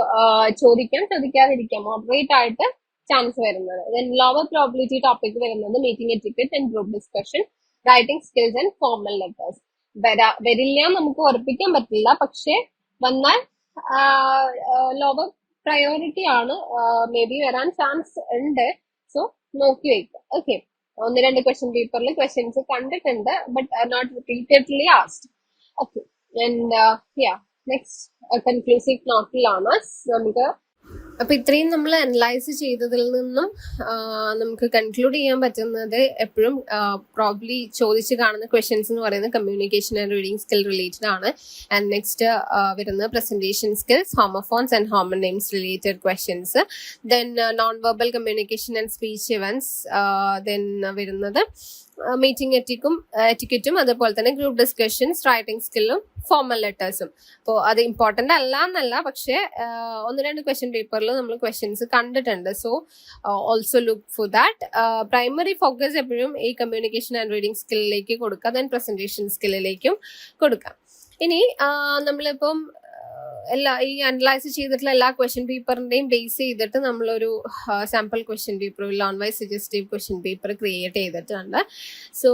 ചോദിക്കാൻ ചോദിക്കാം ചോദിക്കാതിരിക്കാം. മോഡറേറ്റ് ആയിട്ട് ചാൻസ് വരുന്നത്. ദെൻ ലോവർ പ്രോബിലിറ്റി ടോപ്പിക് വരുന്നത് meeting etiquette and group discussion writing skills and formal letters വരാ വരില്ല നമുക്ക് ഉറപ്പിക്കാൻ പറ്റില്ല. പക്ഷേ വന്നാൽ ലോവർ പ്രയോറിറ്റി ആണ്. മേ ബി വരാൻ ചാൻസ് ഉണ്ട്. സോ നോക്കി വെക്കുക. ഓക്കെ ഒന്ന് രണ്ട് ക്വസ്റ്റ്യൻ പേപ്പറിൽ ക്വസ്റ്റ്യൻസ് കണ്ടിട്ടുണ്ട് but not repeatedly asked okay and next conclusive നോട്ടിലാണ് നമുക്ക് അപ്പൊ ഇത്രയും നമ്മൾ അനലൈസ് ചെയ്തതിൽ നിന്നും നമുക്ക് കൺക്ലൂഡ് ചെയ്യാൻ പറ്റുന്നത് എപ്പോഴും പ്രോബ്ലി ചോദിച്ച് കാണുന്ന ക്വസ്റ്റ്യൻസ് എന്ന് പറയുന്നത് communication and reading skill related ആണ്. ആൻഡ് നെക്സ്റ്റ് വരുന്ന presentation skills homophones and homonyms related questions then non verbal communication and speech events then വരുന്നത് മീറ്റിംഗ് എറ്റിക്കും എറ്റിക്കറ്റും അതുപോലെ തന്നെ ഗ്രൂപ്പ് ഡിസ്കഷൻസ് റൈറ്റിംഗ് സ്കില്ലും ഫോമൽ ലെറ്റേഴ്സും അപ്പോൾ അത് ഇമ്പോർട്ടന്റ് അല്ല എന്നല്ല പക്ഷേ ഒന്ന് രണ്ട് ക്വസ്റ്റ്യൻ പേപ്പറിൽ നമ്മൾ ക്വസ്റ്റ്യൻസ് കണ്ടിട്ടുണ്ട്. So also look for that primary focus എപ്പോഴും ഈ കമ്മ്യൂണിക്കേഷൻ ആൻഡ് റീഡിംഗ് സ്കില്ലിലേക്ക് കൊടുക്കുക. ദെൻ പ്രസന്റേഷൻ സ്കില്ലിലേക്കും കൊടുക്കാം ഇനി നമ്മളിപ്പം എല്ലാ ഈ അനലൈസ് ചെയ്തിട്ടുള്ള എല്ലാ ക്വസ്റ്റ്യൻ പേപ്പറിന്റെയും ബേസ് ചെയ്തിട്ട് നമ്മളൊരു sample question paper loan wise suggestive question paper create ചെയ്തിട്ടുണ്ട് സോ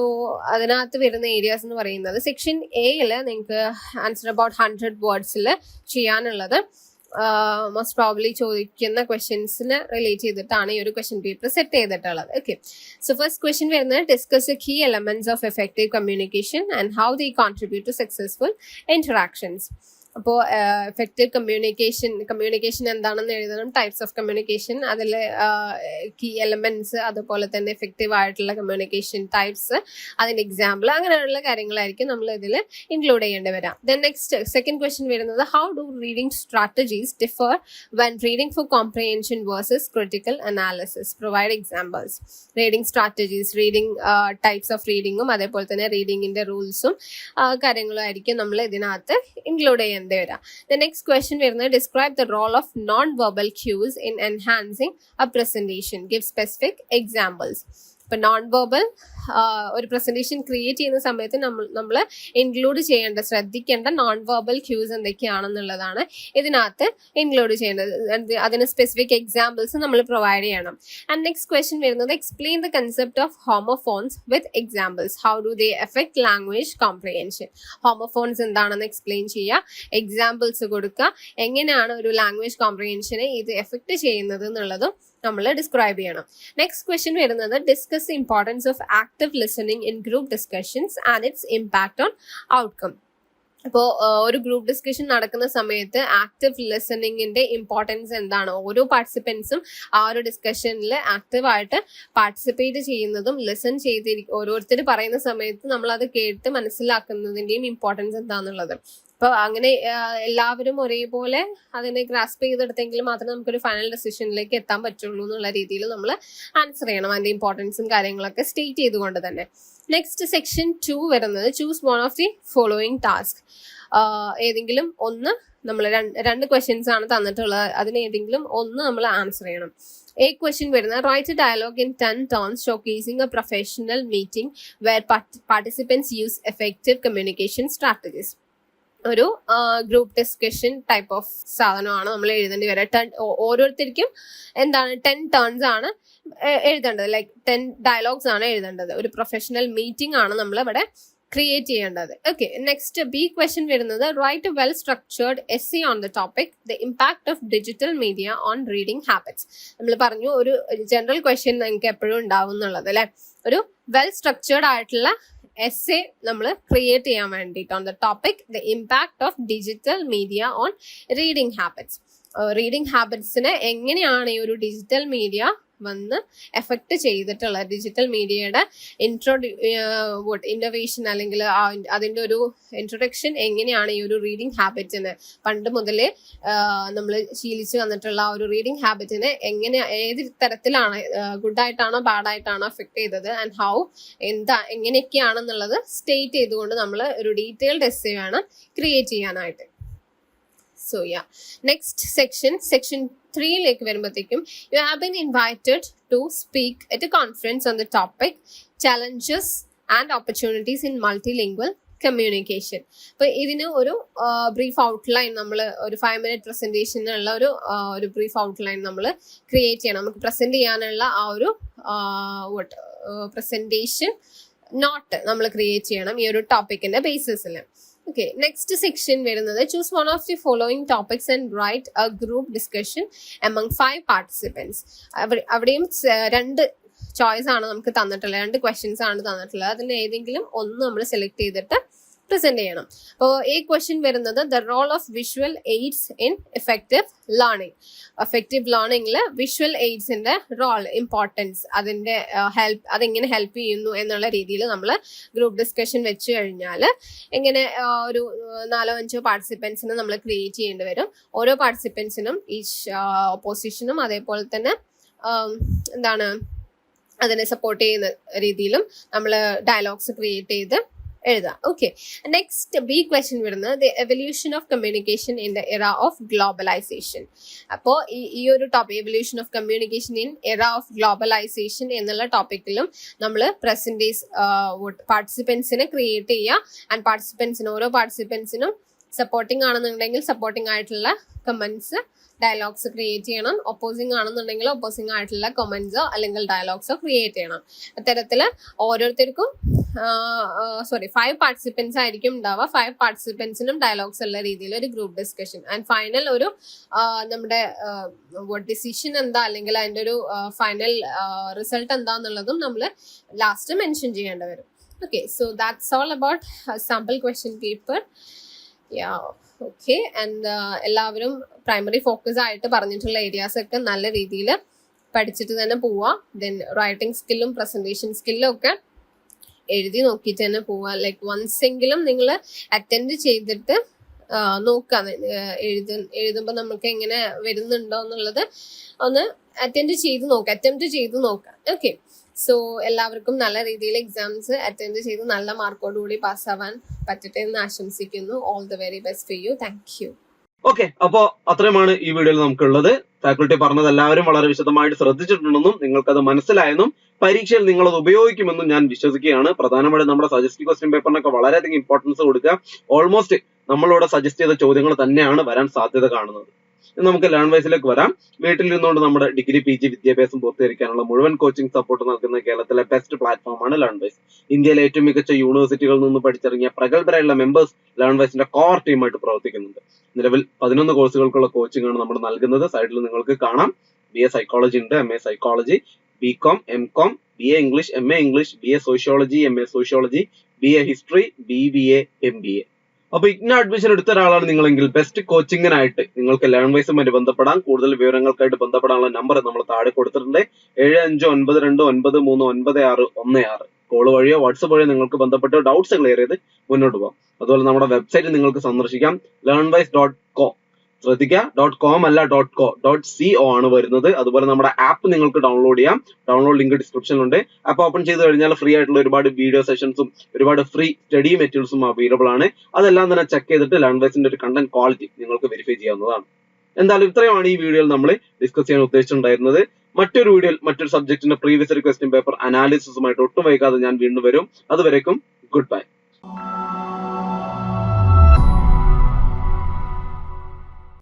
അതിനകത്ത് വരുന്ന ഏരിയാസ് എന്ന് പറയുന്നത് സെക്ഷൻ എയിൽ നിങ്ങൾക്ക് ആൻസർ അബൌട്ട് ഹൺഡ്രഡ് വേർഡ്സിൽ ചെയ്യാനുള്ളത് മോസ്റ്റ് പ്രോബ്ലി ചോദിക്കുന്ന ക്വസ്റ്റ്യൻസിന് റിലേറ്റ് ചെയ്തിട്ടാണ് ഈ ഒരു ക്വസ്റ്റ്യൻ പേപ്പർ സെറ്റ് ചെയ്തിട്ടുള്ളത്. ഓക്കെ സോ ഫസ്റ്റ് ക്വസ്റ്റ്യൻ വരുന്നത് discuss key elements of effective communication and how they contribute to successful interactions അപ്പോൾ എഫക്റ്റീവ് കമ്മ്യൂണിക്കേഷൻ കമ്മ്യൂണിക്കേഷൻ എന്താണെന്ന് എഴുതണം. ടൈപ്സ് ഓഫ് കമ്മ്യൂണിക്കേഷൻ അതിൽ കീ എലമെന്റ്സ് അതുപോലെ തന്നെ എഫക്റ്റീവ് ആയിട്ടുള്ള കമ്മ്യൂണിക്കേഷൻ ടൈപ്സ് അതിന്റെ എക്സാമ്പിൾ അങ്ങനെയുള്ള കാര്യങ്ങളായിരിക്കും നമ്മൾ ഇതിൽ ഇൻക്ലൂഡ് ചെയ്യേണ്ടി വരാം. ദെൻ നെക്സ്റ്റ് സെക്കൻഡ് ക്വസ്റ്റ്യൻ വരുന്നത് how do reading strategies differ when reading for comprehension versus critical analysis provide examples reading strategies reading types of റീഡിങ്ങും അതേപോലെ തന്നെ റീഡിങ്ങിന്റെ റൂൾസും കാര്യങ്ങളും ആയിരിക്കും നമ്മൾ ഇതിനകത്ത് ഇൻക്ലൂഡ് ചെയ്യേണ്ടി വരാം. ദ നെക്സ്റ്റ് ക്വസ്റ്റ്യൻ വരുന്നത് describe the role of non verbal cues in enhancing a presentation give specific examples ഇപ്പൊ നോൺ വെർബൽ ഒരു പ്രസന്റേഷൻ ക്രിയേറ്റ് ചെയ്യുന്ന സമയത്ത് നമ്മൾ നമ്മൾ ഇൻക്ലൂഡ് ചെയ്യേണ്ട ശ്രദ്ധിക്കേണ്ട നോൺ വെർബൽ ക്യൂസ് എന്തൊക്കെയാണെന്നുള്ളതാണ് ഇതിനകത്ത് ഇൻക്ലൂഡ് ചെയ്യേണ്ടത്. അത് അതിന് സ്പെസിഫിക് എക്സാമ്പിൾസ് നമ്മൾ പ്രൊവൈഡ് ചെയ്യണം. ആൻഡ് നെക്സ്റ്റ് ക്വസ്റ്റ്യൻ വരുന്നത് explain the concept of homophones with examples how do they affect language comprehension homophones എന്താണെന്ന് എക്സ്പ്ലെയിൻ ചെയ്യുക എക്സാമ്പിൾസ് കൊടുക്കുക എങ്ങനെയാണ് ഒരു ലാംഗ്വേജ് കോംപ്രിഹെൻഷനെ ഇത് എഫക്ട് ചെയ്യുന്നത് എന്നുള്ളതും നമ്മൾ ഡിസ്ക്രൈബ് ചെയ്യണം. നെക്സ്റ്റ് ക്വസ്റ്റ്യൻ വരുന്നത് discuss importance of active listening in group discussions and its impact on outcome അപ്പോൾ ഒരു ഗ്രൂപ്പ് ഡിസ്കഷൻ നടക്കുന്ന സമയത്ത് ആക്റ്റീവ് ലിസണിങ്ങിന്റെ ഇമ്പോർട്ടൻസ് എന്താണ്? ഓരോ പാർട്ടിസിപ്പൻസും ആ ഒരു ഡിസ്കഷനിൽ ആക്റ്റീവായിട്ട് പാർട്ടിസിപ്പേറ്റ് ചെയ്യുന്നതും ലിസൺ ചെയ്തിരിക്കും ഓരോരുത്തർ പറയുന്ന സമയത്ത് നമ്മൾ അത് കേട്ട് മനസ്സിലാക്കുന്നതിന്റെയും ഇമ്പോർട്ടൻസ് എന്താണെന്നുള്ളത് അപ്പോൾ അങ്ങനെ എല്ലാവരും ഒരേപോലെ അതിനെ ഗ്രാസ്പ് ചെയ്തെടുത്തെങ്കിൽ മാത്രമേ നമുക്കൊരു ഫൈനൽ ഡെസിഷനിലേക്ക് എത്താൻ പറ്റുള്ളൂ എന്നുള്ള രീതിയിൽ നമ്മൾ ആൻസർ ചെയ്യണം. അതിന്റെ ഇമ്പോർട്ടൻസും കാര്യങ്ങളൊക്കെ സ്റ്റേറ്റ് ചെയ്തുകൊണ്ട് തന്നെ. നെക്സ്റ്റ് സെക്ഷൻ ടു വരുന്നത് choose one of the following task ഏതെങ്കിലും ഒന്ന് നമ്മൾ രണ്ട് ക്വസ്റ്റ്യൻസ് ആണ് തന്നിട്ടുള്ളത്. അതിന് ഏതെങ്കിലും ഒന്ന് നമ്മൾ ആൻസർ ചെയ്യണം. എ ക്വസ്റ്റ്യൻ വരുന്ന write dialogue in ten turns casing a professional meeting where participants use effective communication strategies ഒരു ഗ്രൂപ്പ് ഡിസ്കഷൻ ടൈപ്പ് ഓഫ് സാധനമാണ് നമ്മൾ എഴുതേണ്ടി വരിക. ടെൻ ഓരോരുത്തർക്കും എന്താണ് ടെൻ ടേൺസ് ആണ് എഴുതേണ്ടത്. ലൈക്ക് ടെൻ ഡയലോഗ്സ് ആണ് എഴുതേണ്ടത്. ഒരു പ്രൊഫഷണൽ മീറ്റിംഗ് ആണ് നമ്മൾ ഇവിടെ ക്രിയേറ്റ് ചെയ്യേണ്ടത്. ഓക്കെ നെക്സ്റ്റ് ബി ക്വസ്റ്റ്യൻ വരുന്നത് write a well structured essay on the topic the impact of digital media on reading habits നമ്മൾ പറഞ്ഞു ഒരു ജനറൽ ക്വസ്റ്റ്യൻ നിങ്ങൾക്ക് എപ്പോഴും ഉണ്ടാവും എന്നുള്ളത് അല്ലെ? ഒരു വെൽ സ്ട്രക്ചേർഡ് ആയിട്ടുള്ള എസ് എ നമ്മൾ ക്രിയേറ്റ് ചെയ്യാൻ വേണ്ടിയിട്ട് on the topic the impact of digital media on reading habits reading ഹാബിറ്റ്സിനെ എങ്ങനെയാണ് ഈ ഒരു ഡിജിറ്റൽ മീഡിയ വന്ന് എഫക്ട് ചെയ്തിട്ടുള്ള ഡിജിറ്റൽ മീഡിയയുടെ ഇൻട്രോ ഇന്നോവേഷൻ അല്ലെങ്കിൽ അതിന്റെ ഒരു ഇൻട്രൊഡക്ഷൻ എങ്ങനെയാണ് ഈ ഒരു റീഡിംഗ് ഹാബിറ്റിന് പണ്ട് മുതലേ നമ്മൾ ശീലിച്ചു വന്നിട്ടുള്ള ആ ഒരു റീഡിംഗ് ഹാബിറ്റിനെ എങ്ങനെ ഏത് തരത്തിലാണ് ഗുഡ് ആയിട്ടാണോ ബാഡ് ആയിട്ടാണോ എഫക്ട് ചെയ്തത് ആൻഡ് ഹൗ എന്താ എങ്ങനെയൊക്കെയാണെന്നുള്ളത് സ്റ്റേറ്റ് ചെയ്തുകൊണ്ട് നമ്മൾ ഒരു ഡീറ്റെയിൽഡ് എസ് വേണം ക്രിയേറ്റ് ചെയ്യാനായിട്ട്. So yeah next section section ത്രീയിലേക്ക് വരുമ്പോഴത്തേക്കും you have been invited to speak at a conference on the topic challenges and opportunities in multilingual communication അപ്പൊ ഇതിന് ഒരു ബ്രീഫ് ഔട്ട്ലൈൻ നമ്മൾ ഒരു ഫൈവ് മിനിറ്റ് പ്രസന്റേഷനുള്ള ഒരു ഒരു ബ്രീഫ് ഔട്ട്ലൈൻ നമ്മൾ ക്രിയേറ്റ് ചെയ്യണം. നമുക്ക് പ്രസന്റ് ചെയ്യാനുള്ള ആ ഒരു പ്രസന്റേഷൻ നോട്ട് നമ്മൾ ക്രിയേറ്റ് ചെയ്യണം ഈ ഒരു ടോപ്പിക്കിന്റെ ബേസിസിൽ ഓക്കെ നെക്സ്റ്റ് സെക്ഷൻ വരുന്നത് choose one of the following topics and write a group discussion among five participants അവിടെയും രണ്ട് ചോയ്സ് ആണ് നമുക്ക് തന്നിട്ടുള്ളത് രണ്ട് ക്വസ്റ്റ്യൻസ് ആണ് തന്നിട്ടുള്ളത്. അതിൽ ഏതെങ്കിലും ഒന്ന് നമ്മൾ സെലക്ട് ചെയ്തിട്ട് പ്രസന്റ് ചെയ്യണം. അപ്പോൾ ഈ ക്വസ്റ്റ്യൻ വരുന്നത് the role of visual aids in effective learning effective ലേണിംഗിൽ visual എയ്ഡ്സിന്റെ റോൾ ഇമ്പോർട്ടൻസ് അതിന്റെ ഹെൽപ്പ് അതെങ്ങനെ ഹെൽപ്പ് ചെയ്യുന്നു എന്നുള്ള രീതിയിൽ നമ്മൾ ഗ്രൂപ്പ് ഡിസ്കഷൻ വെച്ച് കഴിഞ്ഞാൽ എങ്ങനെ ഒരു നാലോ അഞ്ചോ പാർട്ടിസിപ്പൻസിനെ നമ്മൾ ക്രിയേറ്റ് ചെയ്യേണ്ടി വരും. ഓരോ പാർട്ടിസിപ്പൻസിനും ഈ ഓപ്പോസിഷനും അതേപോലെ തന്നെ എന്താണ് അതിനെ സപ്പോർട്ട് ചെയ്യുന്ന രീതിയിലും നമ്മൾ ഡയലോഗ്സ് ക്രിയേറ്റ് ചെയ്ത് എഴുതാം. ഓക്കെ നെക്സ്റ്റ് ബി ക്വസ്റ്റ്യൻ വരുന്നത് the evolution of communication in the era of globalization അപ്പോൾ ഈ ഈ ഒരു topic evolution of communication in era of globalization എന്നുള്ള ടോപ്പിക്കിലും നമ്മൾ പ്രസന്റേസ് പാർട്ടിസിപ്പൻസിനെ ക്രിയേറ്റ് ചെയ്യുക ആൻഡ് പാർട്ടിസിപ്പൻസിന് ഓരോ പാർട്ടിസിപ്പൻസിനും സപ്പോർട്ടിംഗ് ആണെന്നുണ്ടെങ്കിൽ സപ്പോർട്ടിംഗ് ആയിട്ടുള്ള കമൻസ് ഡയലോഗ്സ് ക്രിയേറ്റ് ചെയ്യണം. ഒപ്പോസിംഗ് ആണെന്നുണ്ടെങ്കിൽ ഒപ്പോസിംഗ് ആയിട്ടുള്ള കമന്റ്സോ അല്ലെങ്കിൽ ഡയലോഗ്സോ ക്രിയേറ്റ് ചെയ്യണം. അത്തരത്തിൽ ഓരോരുത്തർക്കും സോറി ഫൈവ് പാർട്ടിസിപ്പൻസ് ആയിരിക്കും ഉണ്ടാവുക. ഫൈവ് പാർട്ടിസിപ്പൻസിനും ഡയലോഗ്സ് ഉള്ള രീതിയിൽ ഒരു ഗ്രൂപ്പ് ഡിസ്കഷൻ ആൻഡ് ഫൈനൽ ഒരു നമ്മുടെ ഡിസിഷൻ എന്താ അല്ലെങ്കിൽ അതിന്റെ ഒരു ഫൈനൽ റിസൾട്ട് എന്താന്നുള്ളതും നമ്മൾ ലാസ്റ്റ് മെൻഷൻ ചെയ്യേണ്ടി വരും. Okay so that's all about sample question paper okay and എല്ലാവരും പ്രൈമറി ഫോക്കസ് ആയിട്ട് പറഞ്ഞിട്ടുള്ള ഏരിയാസ് ഒക്കെ നല്ല രീതിയിൽ പഠിച്ചിട്ട് തന്നെ പോവാ. ദെൻ റൈറ്റിംഗ് സ്കില്ലും പ്രസന്റേഷൻ സ്കില്ലും ഒക്കെ എഴുതി നോക്കിയിട്ട് തന്നെ പോവാ. ലൈക്ക് വൺസ് എങ്കിലും നിങ്ങൾ അറ്റൻഡ് ചെയ്തിട്ട് നോക്കുക നോക്കാം. എഴുത എഴുതുമ്പോൾ നമുക്ക് എങ്ങനെ വരുന്നുണ്ടോ എന്നുള്ളത് ഒന്ന് അറ്റൻഡ് ചെയ്ത് നോക്കാം. അറ്റംപ്റ്റ് ചെയ്ത് നോക്കാം. ഓക്കെ സോ എല്ലാവർക്കും നല്ല രീതിയിൽ എക്സാംസ് അറ്റൻഡ് ചെയ്ത് നല്ല മാർക്കോടുകൂടി പാസ്സാവാൻ പറ്റട്ടെ എന്ന് ആശംസിക്കുന്നു. All the very best for you thank you okay അപ്പോ അത്രയുമാണ് ഈ വീഡിയോയിൽ നമുക്കുള്ളത്. ഫാക്കൽറ്റി പറഞ്ഞത് എല്ലാവരും വളരെ വിശദമായിട്ട് ശ്രദ്ധിച്ചിട്ടുണ്ടെന്നും നിങ്ങൾക്കത് മനസ്സിലായെന്നും പരീക്ഷയിൽ നിങ്ങൾ അത് ഉപയോഗിക്കുമെന്നും ഞാൻ വിശ്വസിക്കുകയാണ്. പ്രധാനമായിട്ടും നമ്മുടെ സജസ്റ്റീവ് ക്വസ്റ്റ്യൻ പേപ്പറിനൊക്കെ വളരെയധികം ഇമ്പോർട്ടൻസ് കൊടുക്കുക. ഓൾമോസ്റ്റ് നമ്മളിവിടെ സജസ്റ്റ് ചെയ്ത ചോദ്യങ്ങൾ തന്നെയാണ് വരാൻ സാധ്യത കാണുന്നത്. നമുക്ക് ലേൺ വൈസിലേക്ക് വരാം. വീട്ടിലിരുന്നുകൊണ്ട് നമ്മുടെ ഡിഗ്രി പി ജി വിദ്യാഭ്യാസം പൂർത്തീകരിക്കാനുള്ള മുഴുവൻ കോച്ചിങ് സപ്പോർട്ട് നൽകുന്ന കേരളത്തിലെ ബെസ്റ്റ് പ്ലാറ്റ്ഫോമാണ് ലേൺ വൈസ് ഇന്ത്യയിലെ ഏറ്റവും മികച്ച യൂണിവേഴ്സിറ്റികളിൽ നിന്ന് പഠിച്ചിറങ്ങിയ പ്രഗത്ഭരായുള്ള മെമ്പേഴ്സ് ലേൺ വൈസിന്റെ കോർ ടീമായിട്ട് പ്രവർത്തിക്കുന്നുണ്ട്. നിലവിൽ പതിനൊന്ന് കോഴ്സുകൾക്കുള്ള കോച്ചിങ് ആണ് നമ്മൾ നൽകുന്നത്. സൈഡിൽ നിങ്ങൾക്ക് കാണാം. ബി എ സൈക്കോളജി ഉണ്ട് M A psychology B Com M Com B A English M A English B A sociology M A sociology B A history B B M B A അപ്പൊ ഇഗ്ന അഡ്മിഷൻ എടുത്ത ഒരാളാണ് നിങ്ങളെങ്കിൽ ബെസ്റ്റ് കോച്ചിങ്ങിനായിട്ട് നിങ്ങൾക്ക് ലേൺ വൈസുമായിട്ട് ബന്ധപ്പെടാം. കൂടുതൽ വിവരങ്ങൾക്കായിട്ട് ബന്ധപ്പെടാനുള്ള നമ്പർ നമ്മൾ താഴെ കൊടുത്തിട്ടുണ്ട്. ഏഴ് അഞ്ച് ഒൻപത് രണ്ട് ഒൻപത് മൂന്ന് ഒൻപത് ആറ് ഒന്ന് ആറ്. കോൾ വഴിയോ വാട്സപ്പ് വഴിയോ നിങ്ങൾക്ക് ബന്ധപ്പെട്ട് ഡൗട്ട്സ് ക്ലിയർ ചെയ്ത് മുന്നോട്ട് പോകാം. അതുപോലെ നമ്മുടെ വെബ്സൈറ്റ് നിങ്ങൾക്ക് സന്ദർശിക്കാം. ലേൺ വൈസ് ഡോട്ട് കോ ശ്രദ്ധിക്കുക ഡോട്ട് കോം അല്ല dot co dot C O ആണ് വരുന്നത്. അതുപോലെ നമ്മുടെ ആപ്പ് നിങ്ങൾക്ക് ഡൗൺലോഡ് ചെയ്യാം. ഡൗൺലോഡ് ലിങ്ക് ഡിസ്ക്രിപ്ഷനിലുണ്ട് ആപ്പ് ഓപ്പൺ ചെയ്ത് കഴിഞ്ഞാൽ ഫ്രീ ആയിട്ടുള്ള ഒരുപാട് വീഡിയോ സെഷൻസും ഒരുപാട് ഫ്രീ സ്റ്റഡി മെറ്റീരിയൽസും അവൈലബിൾ ആണ്. അതെല്ലാം തന്നെ ചെക്ക് ചെയ്തിട്ട് ലാംഗ്വേജിന്റെ ഒരു കണ്ടന്റ് ക്വാളിറ്റി നിങ്ങൾക്ക് വെരിഫൈ ചെയ്യാവുന്നതാണ്. എന്തായാലും ഇത്രയുമാണ് ഈ വീഡിയോയിൽ നമ്മൾ ഡിസ്കസ് ചെയ്യാൻ ഉദ്ദേശിച്ചിട്ടുണ്ടായിരുന്നത്. മറ്റൊരു വീഡിയോയിൽ മറ്റൊരു സബ്ജക്റ്റിന്റെ പ്രീവിയസ് ക്വസ്റ്റ്യൻ പേപ്പർ അനാലിസിസുമായിട്ട് ഒട്ടും വൈകാതെ ഞാൻ വീണ്ടും വരും. അതുവരേക്കും ഗുഡ് ബൈ